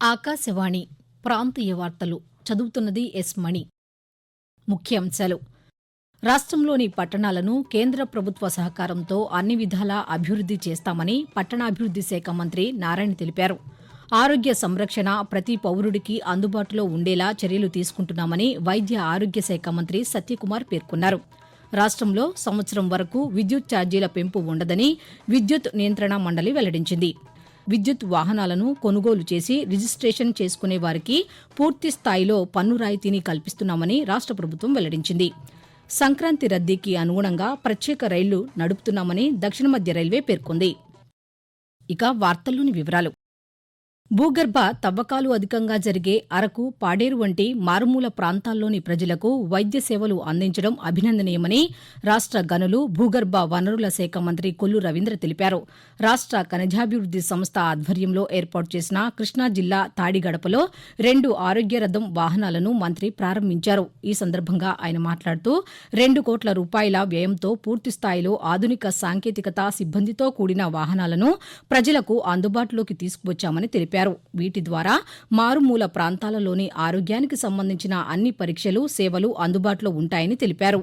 ఆకాశవాణి ప్రాంతీయ వార్తలు చదువుతున్నది ఎస్ మణి. ముఖ్యాంశాలు. రాష్ట్రంలోని పట్టణాలను కేంద్ర ప్రభుత్వ సహకారంతో అన్ని విధాలా అభివృద్ధి చేస్తామని పట్టణాభివృద్ధి శాఖ మంత్రి నారాయణ తెలిపారు. ఆరోగ్య సంరక్షణ ప్రతి పౌరుడికి అందుబాటులో ఉండేలా చర్యలు తీసుకుంటున్నామని వైద్య ఆరోగ్య శాఖ మంత్రి సత్యకుమార్ పేర్కొన్నారు. రాష్ట్రంలో సంవత్సరం వరకు విద్యుత్ ఛార్జీల పెంపు ఉండదని విద్యుత్ నియంత్రణ మండలి వెల్లడించింది. విద్యుత్ వాహనాలను కొనుగోలు చేసి రిజిస్ట్రేషన్ చేసుకునే వారికి పూర్తి స్థాయిలో పన్ను రాయితీని కల్పిస్తున్నామని రాష్ట ప్రభుత్వం వెల్లడించింది. సంక్రాంతి రద్దీకి అనుగుణంగా ప్రత్యేక రైళ్ళు నడుపుతున్నామని దక్షిణ మధ్య రైల్వే పేర్కొంది. ఇక వార్తల్లోని వివరాలు. భూగర్భ తవ్వకాలు అధికంగా జరిగే అరకు పాడేరు వంటి మారుమూల ప్రాంతాల్లోని ప్రజలకు వైద్య సేవలు అందించడం అభినందనీయమని రాష్ట గనులు భూగర్భ వనరుల శాఖ మంత్రి కొల్లు రవీంద్ర తెలిపారు. రాష్ట ఖనిజాభివృద్ది సంస్థ ఆధ్వర్యంలో ఏర్పాటు చేసిన కృష్ణా జిల్లా తాడిగడపలో రెండు ఆరోగ్య రథం వాహనాలను మంత్రి ప్రారంభించారు. ఈ సందర్భంగా ఆయన మాట్లాడుతూ రెండు కోట్ల రూపాయల వ్యయంతో పూర్తిస్థాయిలో ఆధునిక సాంకేతికత సిబ్బందితో కూడిన వాహనాలను ప్రజలకు అందుబాటులోకి తీసుకువచ్చామని తెలిపారు. వీటి ద్వారా మారుమూల ప్రాంతాలలోని ఆరోగ్యానికి సంబంధించిన అన్ని పరీక్షలు సేవలు అందుబాటులో ఉంటాయని తెలిపారు.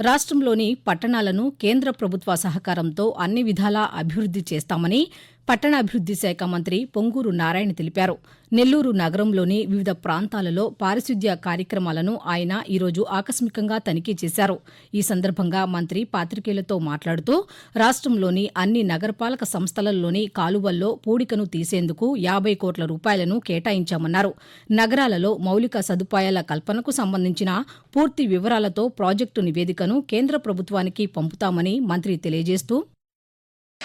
రాష్ట్రంలోని పట్టణాలను కేంద్ర ప్రభుత్వ సహకారంతో అన్ని విధాలా అభివృద్ది చేస్తామని పట్టణాభివృద్ది శాఖ మంత్రి పొంగూరు నారాయణ తెలిపారు. నెల్లూరు నగరంలోని వివిధ ప్రాంతాలలో పారిశుద్ధ్య కార్యక్రమాలను ఆయన ఈరోజు ఆకస్మికంగా తనిఖీ చేశారు. ఈ సందర్భంగా మంత్రి పాతికేయులతో మాట్లాడుతూ రాష్ట్రంలోని అన్ని నగరపాలక సంస్థలలోని కాలువల్లో పూడికను తీసేందుకు యాబై కోట్ల రూపాయలను కేటాయించామన్నారు. నగరాలలో మౌలిక సదుపాయాల కల్పనకు సంబంధించిన పూర్తి వివరాలతో ప్రాజెక్టు నివేదికను కేంద్ర ప్రభుత్వానికి పంపుతామని మంత్రి తెలియజేస్తూ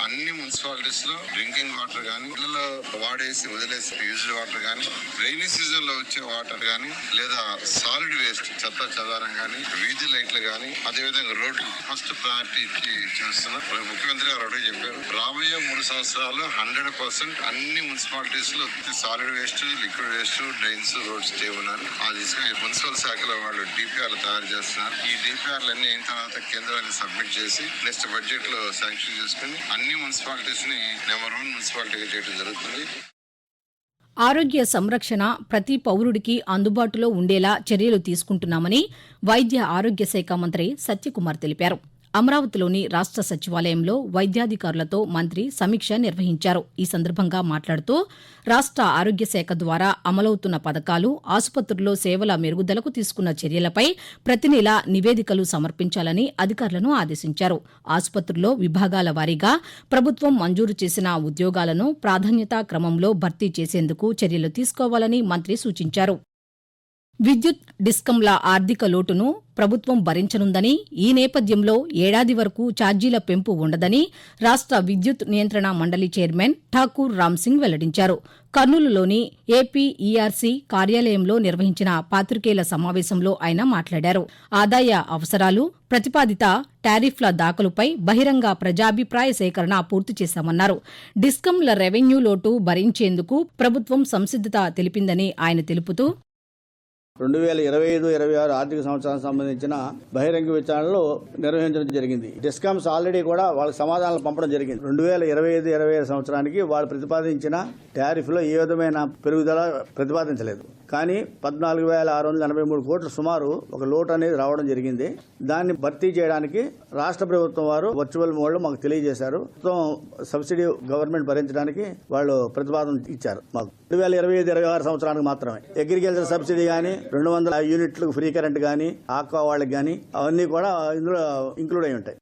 అన్ని మున్సిపాలిటీస్లో డ్రింకింగ్ వాటర్ గానీ ఇళ్ళలో వాడేసి వదిలేసి యూజ్డ్ వాటర్ గానీ రైనీ సీజన్లో వచ్చే వాటర్ గానీ లేదా సాలిడ్ వేస్ట్ చెత్త చెదారం గానీ వీధి లైట్లు గానీ అదేవిధంగా రోడ్లు ఫస్ట్ ప్రయారిటీ ఇచ్చి చేస్తున్నాం. ముఖ్యమంత్రి గారు ఒకటే చెప్పారు. రాబోయే మూడు సంవత్సరాలు హండ్రెడ్ పర్సెంట్ అన్ని మున్సిపాలిటీస్లో solid waste liquid waste drains roads చేయమన్నారు. అది తీసుకుని మున్సిపల్ శాఖలో వాళ్ళు డిపిఆర్ తయారు చేస్తున్నారు. ఈ డిపిఆర్లు అన్ని అయిన తర్వాత కేంద్రాన్ని సబ్మిట్ చేసి నెక్స్ట్ బడ్జెట్లో శాంక్షన్ చేసుకుని అన్ని మున్సిపాలిటీస్ని నెంబర్ వన్ మున్సిపాలిటీగా చేయడం జరుగుతుంది. ఆరోగ్య సంరక్షణ ప్రతి పౌరుడికి అందుబాటులో ఉండేలా చర్యలు తీసుకుంటున్నామని వైద్య ఆరోగ్య శాఖ మంత్రి సత్యకుమార్ తెలిపారు. అమరావతిలోని రాష్ట సచివాలయంలో వైద్యాధికారులతో మంత్రి సమీక్ష నిర్వహించారు. ఈ సందర్భంగా మాట్లాడుతూ రాష్ట ఆరోగ్య శాఖ ద్వారా అమలవుతున్న పథకాలు ఆసుపత్రుల్లో సేవల మెరుగుదలకు తీసుకున్న చర్యలపై ప్రతి నెల నివేదికలు సమర్పించాలని అధికారులను ఆదేశించారు. ఆసుపత్రుల్లో విభాగాల వారీగా ప్రభుత్వం మంజూరు చేసిన ఉద్యోగాలను ప్రాధాన్యతా క్రమంలో భర్తీ చేసేందుకు చర్యలు తీసుకోవాలని మంత్రి సూచించారు. విద్యుత్ డిస్కంల ఆర్థిక లోటును ప్రభుత్వం భరించనుందని ఈ నేపథ్యంలో ఏడాది వరకు ఛార్జీల పెంపు ఉండదని రాష్ట విద్యుత్ నియంత్రణ మండలి చైర్మన్ ఠాకూర్ రామ్సింగ్ వెల్లడించారు. కర్నూలులోని ఏపీఈఆర్సీ కార్యాలయంలో నిర్వహించిన పాతికేయుల సమావేశంలో ఆయన మాట్లాడారు. ఆదాయ అవసరాలు ప్రతిపాదిత టారిఫ్ల దాఖలుపై బహిరంగ ప్రజాభిప్రాయ సేకరణ పూర్తి చేశామన్నారు. డిస్కంల రెవెన్యూ లోటు భరించేందుకు ప్రభుత్వం సంసిద్దత తెలిపిందని ఆయన తెలుపుతూ రెండు వేల ఇరవై ఐదు ఇరవై ఆరు ఆర్థిక సంవత్సరానికి సంబంధించిన బహిరంగ విచారణలు నిర్వహించడం జరిగింది. డిస్కామ్స్ ఆల్రెడీ కూడా వాళ్ళకి సమాధానాలు పంపడం జరిగింది. రెండు వేల ఇరవై ఐదు ఇరవై ఆరు సంవత్సరానికి వాళ్ళు ప్రతిపాదించిన టారిఫ్లో ఏ విధమైన పెరుగుదల ప్రతిపాదించలేదు. కానీ పద్నాలుగు వేల ఆరు వందల ఎనభై మూడు కోట్ల సుమారు ఒక లోటు అనేది రావడం జరిగింది. దాన్ని భర్తీ చేయడానికి రాష్ట్ర ప్రభుత్వం వారు వర్చువల్ మోడ్లో మాకు తెలియజేశారు. మొత్తం సబ్సిడీ గవర్నమెంట్ భరించడానికి వాళ్ళు ప్రతిపాదన ఇచ్చారు మాకు. రెండు వేల ఇరవై ఐదు ఇరవై ఆరు సంవత్సరానికి మాత్రమే. అగ్రికల్చర్ సబ్సిడీ కానీ రెండు వందల యూనిట్లకు ఫ్రీ కరెంట్ కానీ ఆక్వా వాళ్ళకి కానీ అవన్నీ కూడా ఇందులో ఇంక్లూడ్ అయి ఉంటాయి.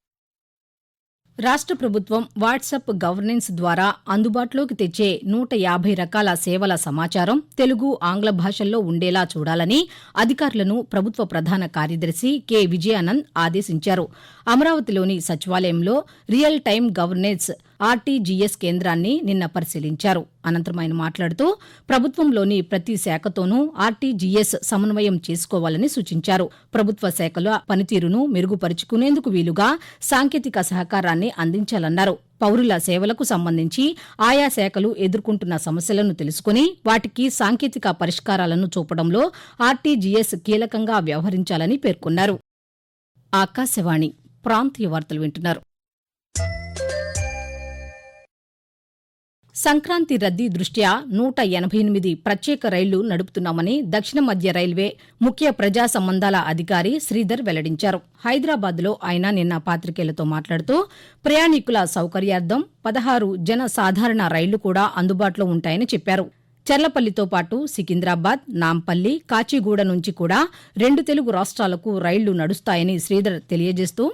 రాష్ట్ర ప్రభుత్వం వాట్సాప్ గవర్నెన్స్ ద్వారా అందుబాటులోకి తెచ్చే నూట యాభై రకాల సేవల సమాచారం తెలుగు ఆంగ్ల భాషల్లో ఉండేలా చూడాలని అధికారులను ప్రభుత్వ ప్రధాన కార్యదర్శి కె. విజయానంద్ ఆదేశించారు. అమరావతిలోని సచివాలయంలో రియల్ టైం గవర్నెన్స్ ఆర్టీజీఎస్ కేంద్రాన్ని నిన్న పరిశీలించారు. అనంతరం ఆయన మాట్లాడుతూ ప్రభుత్వంలోని ప్రతి శాఖతోనూ ఆర్టీజీఎస్ సమన్వయం చేసుకోవాలని సూచించారు. ప్రభుత్వ శాఖల పనితీరును మెరుగుపరుచుకునేందుకు వీలుగా సాంకేతిక సహకారాన్ని అందించాలన్నారు. పౌరుల సేవలకు సంబంధించి ఆయా శాఖలు ఎదుర్కొంటున్న సమస్యలను తెలుసుకుని వాటికి సాంకేతిక పరిష్కారాలను చూపడంలో ఆర్టీజీఎస్ కీలకంగా వ్యవహరించాలని పేర్కొన్నారు. ఆకాశవాణి ప్రాంతీయ వార్తలు వింటున్నారు. సంక్రాంతి రద్దీ దృష్ట్యా నూట ఎనభై ఎనిమిది ప్రత్యేక రైళ్ళు నడుపుతున్నామని దక్షిణ మధ్య రైల్వే ముఖ్య ప్రజా సంబంధాల అధికారి శ్రీధర్ వెల్లడించారు. హైదరాబాద్లో ఆయన నిన్న పాతికేయులతో మాట్లాడుతూ ప్రయాణికుల సౌకర్యార్థం పదహారు జన సాధారణ రైళ్ళు కూడా అందుబాటులో ఉంటాయని చెప్పారు. చెర్లపల్లితో పాటు సికింద్రాబాద్ నాంపల్లి కాచిగూడ నుంచి కూడా రెండు తెలుగు రాష్ట్రాలకు రైళ్ళు నడుస్తాయని శ్రీధర్ తెలియజేస్తూ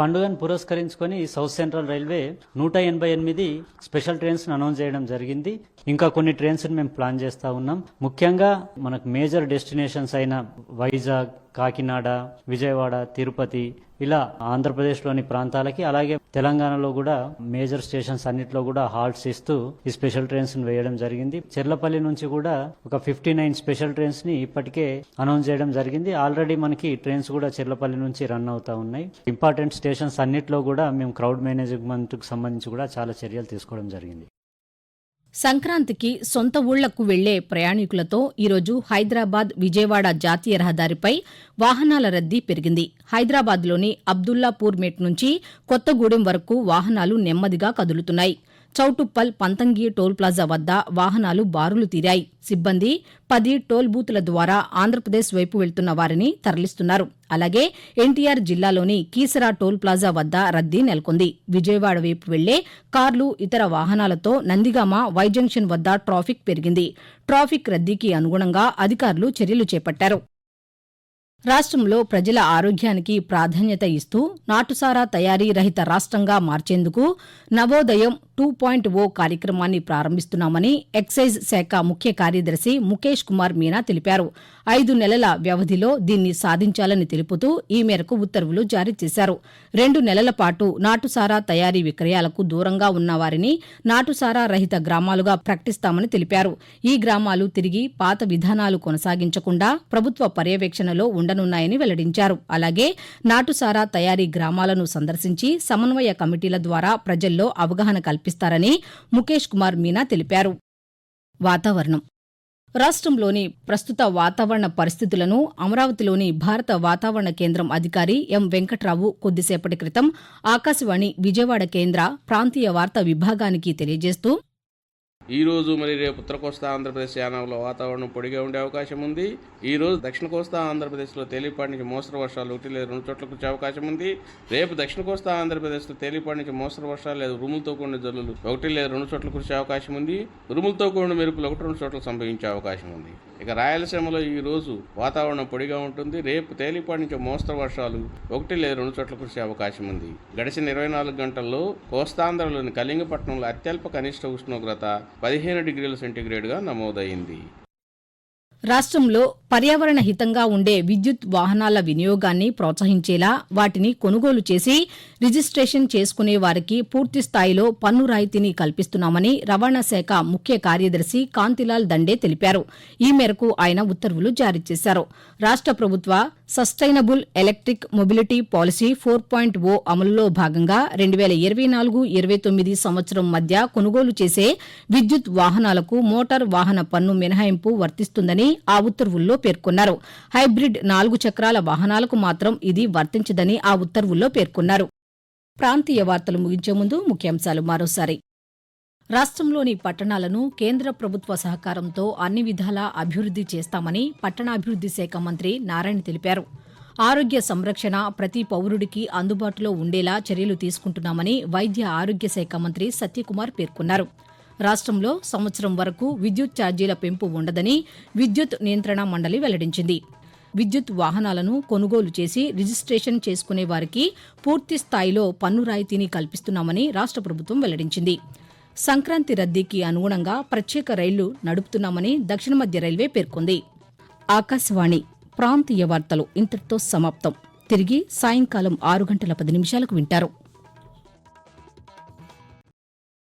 పండుగను పురస్కరించుకొని సౌత్ సెంట్రల్ రైల్వే నూట ఎనభై ఎనిమిది స్పెషల్ ట్రైన్స్ అనౌన్స్ చేయడం జరిగింది. ఇంకా కొన్ని ట్రైన్స్ మేము ప్లాన్ చేస్తా ఉన్నాం. ముఖ్యంగా మనకు మేజర్ డెస్టినేషన్స్ అయిన వైజాగ్ కాకినాడ విజయవాడ తిరుపతి ఇలా ఆంధ్రప్రదేశ్లోని ప్రాంతాలకి అలాగే తెలంగాణలో కూడా మేజర్ స్టేషన్స్ అన్నిట్లో కూడా హాల్ట్స్ ఇస్తూ ఈ స్పెషల్ ట్రైన్స్ వేయడం జరిగింది. చెర్లపల్లి నుంచి కూడా ఒక ఫిఫ్టీ నైన్ స్పెషల్ ట్రైన్స్ని ఇప్పటికే అనౌన్స్ చేయడం జరిగింది. ఆల్రెడీ మనకి ట్రైన్స్ కూడా చెర్లపల్లి నుంచి రన్ అవుతా ఉన్నాయి. ఇంపార్టెంట్ స్టేషన్స్ అన్నిట్లో కూడా మేము క్రౌడ్ మేనేజ్మెంట్కు సంబంధించి కూడా చాలా చర్యలు తీసుకోవడం జరిగింది. సంక్రాంతికి సొంత ఊళ్ళకు వెళ్ళే ప్రయాణికులతో ఈరోజు హైదరాబాద్ విజయవాడ జాతీయ రహదారిపై వాహనాల రద్దీ పెరిగింది. హైదరాబాద్లోని అబ్దుల్లాపూర్ మెట్ నుంచి కొత్తగూడెం వరకు వాహనాలు నెమ్మదిగా కదులుతున్నాయి. చౌటుప్పల్ పంతంగి టోల్ ప్లాజా వద్ద వాహనాలు బారులు తీరాయి. సిబ్బంది పది టోల్ బూతుల ద్వారా ఆంధ్రప్రదేశ్ వైపు వెళ్తున్న వారిని తరలిస్తున్నారు. అలాగే ఎన్టీఆర్ జిల్లాలోని కీసరా టోల్ ప్లాజా వద్ద రద్దీ నెలకొంది. విజయవాడ వైపు వెళ్ళే కార్లు ఇతర వాహనాలతో నందిగామ వై జంక్షన్ వద్ద ట్రాఫిక్ పెరిగింది. ట్రాఫిక్ రద్దీకి అనుగుణంగా అధికారులు చర్యలు చేపట్టారు. రాష్ట్రంలో ప్రజల ఆరోగ్యానికి ప్రాధాన్యత ఇస్తూ నాటుసారా తయారీ రహిత రాష్ట్రంగా మార్చేందుకు నవోదయం టూ పాయింట్ ఓ కార్యక్రమాన్ని ప్రారంభిస్తున్నామని ఎక్సైజ్ శాఖ ముఖ్య కార్యదర్శి ముఖేష్ కుమార్ మీనా తెలిపారు. ఐదు నెలల వ్యవధిలో దీన్ని సాధించాలని తెలుపుతూ ఈ మేరకు ఉత్తర్వులు జారీ చేశారు. రెండు నెలల పాటు నాటుసారా తయారీ విక్రయాలకు దూరంగా ఉన్న వారిని నాటుసారా రహిత గ్రామాలుగా ప్రకటిస్తామని తెలిపారు. ఈ గ్రామాలు తిరిగి పాత విధానాలు కొనసాగించకుండా ప్రభుత్వ పర్యవేక్షణలో ఉండనున్నాయని వెల్లడించారు. అలాగే నాటుసారా తయారీ గ్రామాలను సందర్శించి సమన్వయ కమిటీల ద్వారా ప్రజల్లో అవగాహన కల్పిస్తారని ముఖేష్ కుమార్ మీనా తెలిపారు. వాతావరణం. రాష్ట్రంలోని ప్రస్తుత వాతావరణ పరిస్థితులను అమరావతిలోని భారత వాతావరణ కేంద్రం అధికారి ఎం వెంకట్రావు కొద్దిసేపటి క్రితం ఆకాశవాణి విజయవాడ కేంద్ర ప్రాంతీయ వార్తా విభాగానికి తెలియజేస్తూ ఈ రోజు మరి రేపు ఉత్తర కోస్తా ఆంధ్రప్రదేశ్ యానాంలో వాతావరణం పొడిగా ఉండే అవకాశం ఉంది. ఈరోజు దక్షిణ కోస్తా ఆంధ్రప్రదేశ్లో తేలిపాటి నుంచి మోస్తరు వర్షాలు ఒకటి లేదా రెండు చోట్ల కురిసే అవకాశం ఉంది. రేపు దక్షిణ కోస్తా ఆంధ్రప్రదేశ్లో తేలిపాటి నుంచి మోస్తరు వర్షాలు లేదా ఉరుములతో కూడిన జల్లులు ఒకటి లేదా రెండు చోట్ల కురిసే అవకాశం ఉంది. ఉరుములతో కూడిన మెరుపులు ఒకటి రెండు చోట్ల సంభవించే అవకాశం ఉంది. ఇక రాయలసీమలో ఈ రోజు వాతావరణం పొడిగా ఉంటుంది. రేపు తేలిపాటి నుంచి మోస్తరు వర్షాలు ఒకటి లేదా రెండు చోట్ల కురిసే అవకాశం ఉంది. గడిచిన ఇరవై నాలుగు గంటల్లో కోస్తాంధ్రలోని కళింగపట్నంలో అత్యల్ప కనిష్ట ఉష్ణోగ్రత పదిహేను డిగ్రీల సెంటీగ్రేడ్గా నమోదైంది రాష్ట్రంలో పర్యావరణ హితంగా ఉండే విద్యుత్ వాహనాల వినియోగాన్ని ప్రోత్సహించేలా వాటిని కొనుగోలు చేసి రిజిస్ట్రేషన్ చేసుకునే వారికి పూర్తి స్థాయిలో పన్ను రాయితీని కల్పిస్తున్నామని రవాణా శాఖ ముఖ్య కార్యదర్శి కాంతిలాల్ దండే తెలిపారు. ఈ మేరకు ఆయన ఉత్తర్వులు జారీ చేశారు. రాష్ట్ర ప్రభుత్వ sustainable electric mobility policy four point O అమలులో భాగంగా రెండు వేల ఇరవై నాలుగు ఇరవై తొమ్మిది సంవత్సరం మధ్య కొనుగోలు చేసే విద్యుత్ వాహనాలకు మోటార్ వాహన పన్ను మినహాయింపు వర్తిస్తుందని ఆ ఉత్తర్వుల్లో పేర్కొన్నారు. హైబ్రిడ్ నాలుగు చక్రాల వాహనాలకు మాత్రం ఇది వర్తించదని ఆ ఉత్తర్వుల్లో పేర్కొన్నారు. ప్రాంతీయ వార్తలు ముగించే ముందు ముఖ్యాంశాలు మరోసారి. రాష్ట్రంలోని పట్టణాలను కేంద్ర ప్రభుత్వ సహకారంతో అన్ని విధాలా అభివృద్ది చేస్తామని పట్టణాభివృద్ది శాఖ మంత్రి నారాయణ తెలిపారు. ఆరోగ్య సంరక్షణ ప్రతి పౌరుడికి అందుబాటులో ఉండేలా చర్యలు తీసుకుంటున్నామని వైద్య ఆరోగ్య శాఖ మంత్రి సత్యకుమార్ పేర్కొన్నారు. రాష్ట్రంలో సంవత్సరం వరకు విద్యుత్ ఛార్జీల పెంపు ఉండదని విద్యుత్ నియంత్రణ మండలి వెల్లడించింది. విద్యుత్ వాహనాలను కొనుగోలు చేసి రిజిస్ట్రేషన్ చేసుకునే వారికి పూర్తి స్థాయిలో పన్ను రాయితీని కల్పిస్తున్నామని రాష్ట్ర ప్రభుత్వం వెల్లడించింది. సంక్రాంతి రద్దీకి అనుగుణంగా ప్రత్యేక రైళ్ళు నడుపుతున్నామని దక్షిణ మధ్య రైల్వే పేర్కొంది. ఆకాశవాణి ప్రాంతీయ వార్తలు ఇంతటితో సమాప్తం. తిరిగి సాయంకాలం ఆరు గంటల పది నిమిషాలకు వింటారు.